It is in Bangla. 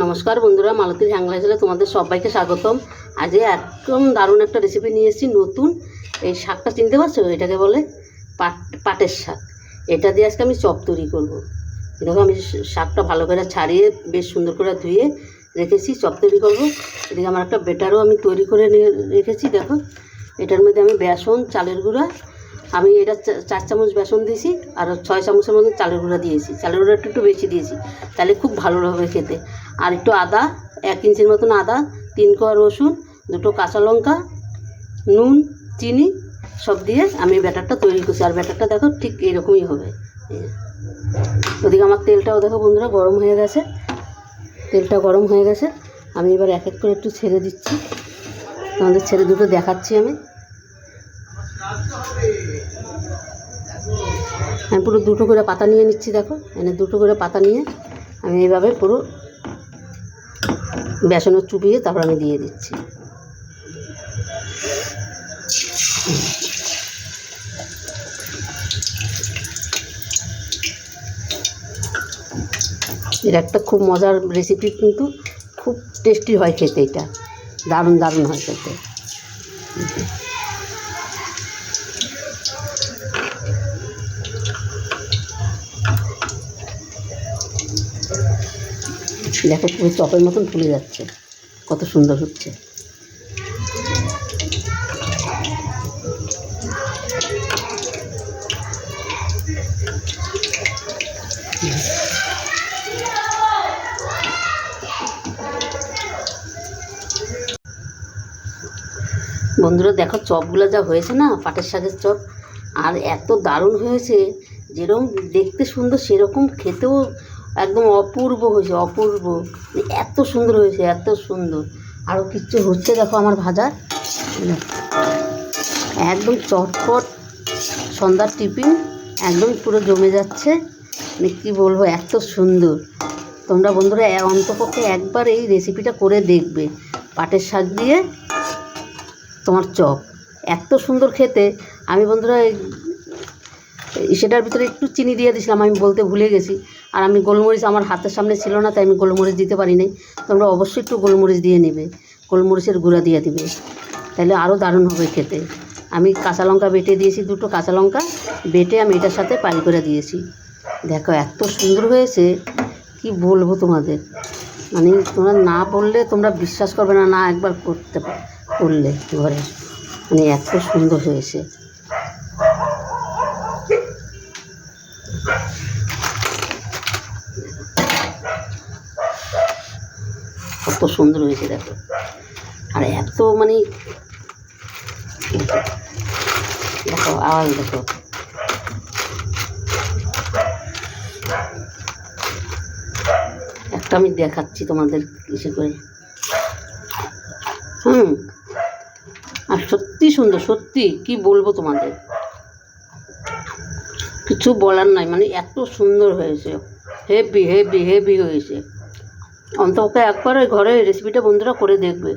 নমস্কার বন্ধুরা মালতীর হ্যাংলা হিসেবে তোমাদের সবাইকে স্বাগতম। আজ একদম দারুণ একটা রেসিপি নিয়ে এসেছি, নতুন। এই শাকটা চিনতে পারছ? এটাকে বলে পাট, পাটের শাক। এটা দিয়ে আজকে আমি চপ তৈরি করব। দেখো আমি শাকটা ভালো করে ছাড়িয়ে, বেশ সুন্দর করে ধুয়ে রেখেছি, চপ তৈরি করব। এদিকে আমার একটা বেটারও আমি তৈরি করে নিয়ে রেখেছি, দেখো। এটার মধ্যে আমি বেসন, চালের গুঁড়া আমি এটা চার চামচ বেসন দিয়েছি আর ছয় চামচের মধ্যে চালের গুঁড়া দিয়েছি। চালের গুঁড়া একটু একটু বেশি দিয়েছি, তাহলে খুব ভালো হবে খেতে। আর একটু আদা, এক ইঞ্চির মতন আদা, তিন কোয়া রসুন, দুটো কাঁচা লঙ্কা, নুন, চিনি, সব দিয়ে আমি ব্যাটারটা তৈরি করছি। আর ব্যাটারটা দেখো ঠিক এরকমই হবে। ওদিকে আমার তেলটাও দেখো বন্ধুরা গরম হয়ে গেছে। তেলটা গরম হয়ে গেছে। আমি এবার এক এক করে একটু ছেড়ে দিচ্ছি। তোমাদের ছেড়ে দুটো দেখাচ্ছি আমি। আমি পুরো দুটো করে পাতা নিয়ে নিচ্ছি, দেখো। এনে দুটো করে পাতা নিয়ে আমি এইভাবে পুরো বেসনে চুপিয়ে তারপর আমি দিয়ে দিচ্ছি। এটা একটা খুব মজার রেসিপি কিন্তু খুব টেস্টি হয় খেতে এটা। দারুণ দারুণ হয় খেতে। দেখো পুরো চপের মতন ফুলে যাচ্ছে। কত সুন্দর হচ্ছে। বন্ধুরা, দেখো চপগুলো যা হয়েছে না, পাটের শাকের চপ, আর এত দারুণ হয়েছে। যেরকম দেখতে সুন্দর, সেরকম খেতেও একদম অপূর্ব হয়েছে, অপূর্ব। এত সুন্দর হয়েছে, এত সুন্দর। আরও কিচ্ছু হচ্ছে দেখো আমার ভাজার। একদম চটপট সন্ধ্যার টিফিন, একদম পুরো জমে যাচ্ছে। মানে কী বলব, এত সুন্দর। তোমরা বন্ধুরা অন্তপক্ষে একবার এই রেসিপিটা করে দেখবে। পাটের শাক দিয়ে তোমার চপ। এত সুন্দর খেতে। আমি বন্ধুরা সেটার ভিতরে একটু চিনি দিয়ে দিয়েছিলাম, আমি বলতে ভুলে গেছি। আর আমি গোলমরিচ আমার হাতের সামনে ছিল না, তাই আমি গোলমরিচ দিতে পারি নাই। তোমরা অবশ্যই একটু গোলমরিচ দিয়ে নেবে, গোলমরিচের গুঁড়া দিয়ে দিবে। তাহলে আরও দারুণ হবে খেতে। আমি কাঁচা লঙ্কা বেটে দিয়েছি, দুটো কাঁচা লঙ্কা বেটে আমি এটার সাথে পাই করে দিয়েছি। দেখো, এত সুন্দর হয়েছে, কি বলব তোমাদের? মানে তোমরা না বললে তোমরা বিশ্বাস করবে না না একবার করতে করলে ঘরে। মানে এত সুন্দর হয়েছে। কত সুন্দর হয়েছে দেখো। আর এত মানে দেখো, আওয়াজ দেখো। একটা আমি দেখাচ্ছি তোমাদের ইসে করে। হুম। আর সত্যি সুন্দর, সত্যি, কি বলব তোমাদের? কিছু বলার নাই মানে এত সুন্দর হয়েছে। হেভি হেভি হেভি হয়েছে। অন্তত একবার ওই ঘরে রেসিপিটা বন্ধুরা করে দেখবে।